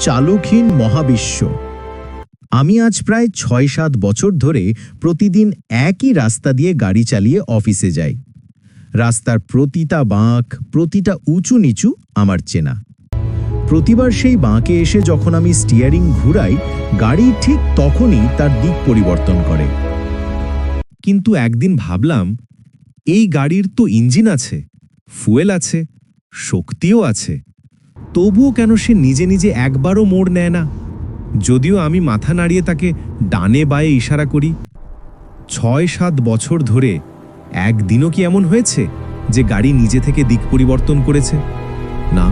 চালকহীন মহাবিশ্ব। আমি আজ প্রায় ছয় সাত বছর ধরে প্রতিদিন একই রাস্তা দিয়ে গাড়ি চালিয়ে অফিসে যাই। রাস্তার প্রতিটা বাঁক, প্রতিটা উঁচু নিচু আমার চেনা। প্রতিবার সেই বাঁকে এসে যখন আমি স্টিয়ারিং ঘুরাই, গাড়ি ঠিক তখনই তার দিক পরিবর্তন করে। কিন্তু একদিন ভাবলাম, এই গাড়ির তো ইঞ্জিন আছে, ফুয়েল আছে, শক্তিও আছে। তবুও কেন সে নিজে নিজে একবারও মোড় নেয় না? যদিও আমি মাথা নাড়িয়ে তাকে ডানে বায়ে ইশারা করি। ছয় সাত বছর ধরে একদিনও কি এমন হয়েছে যে গাড়ি নিজে থেকে দিক পরিবর্তন করেছে? না।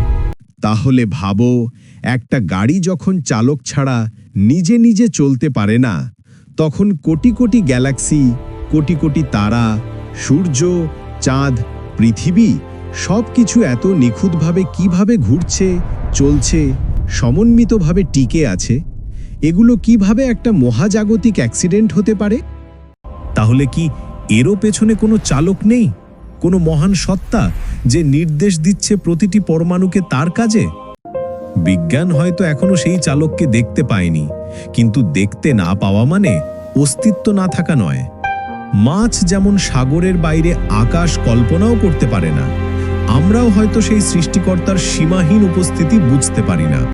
তাহলে ভাবো, একটা গাড়ি যখন চালক ছাড়া নিজে নিজে চলতে পারে না, তখন কোটি কোটি গ্যালাক্সি, কোটি কোটি তারা, সূর্য, চাঁদ, পৃথিবী সব কিছু এত নিখুঁতভাবে কীভাবে ঘুরছে, চলছে, সমন্বিতভাবে টিকে আছে? এগুলো কীভাবে একটা মহাজাগতিক অ্যাক্সিডেন্ট হতে পারে? তাহলে কি এরও পেছনে কোনো চালক নেই? কোনো মহান সত্তা যে নির্দেশ দিচ্ছে প্রতিটি পরমাণুকে তার কাজে? বিজ্ঞান হয়তো এখনও সেই চালককে দেখতে পায়নি, কিন্তু দেখতে না পাওয়া মানে অস্তিত্ব না থাকা নয়। মাছ যেমন সাগরের বাইরে আকাশ কল্পনাও করতে পারে না আমরাও হয়তো সেই সৃষ্টিকর্তার সীমাহীন উপস্থিতি বুঝতে পারি না।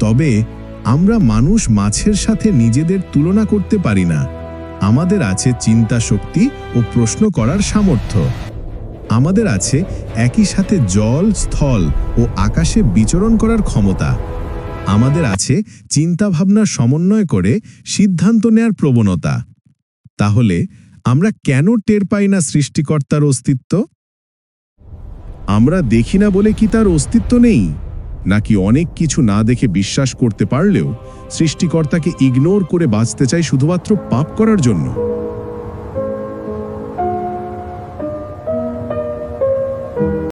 তবে আমরা মানুষ মাছের সাথে নিজেদের তুলনা করতে পারি না। আমাদের আছে চিন্তা শক্তি ও প্রশ্ন করার সামর্থ্য। আমাদের আছে একই সাথে জল, স্থল ও আকাশে বিচরণ করার ক্ষমতা। আমাদের আছে চিন্তাভাবনার সমন্বয় করে সিদ্ধান্ত নেয়ার প্রবণতা। তাহলে আমরা কেন টের পাই না সৃষ্টিকর্তার অস্তিত্ব? আমরা দেখি না বলে কি তার অস্তিত্ব নেই? নাকি অনেক কিছু না দেখে বিশ্বাস করতে পারলেও সৃষ্টিকর্তাকে ইগনোর করে বাঁচতে চাই শুধুমাত্র পাপ করার জন্য?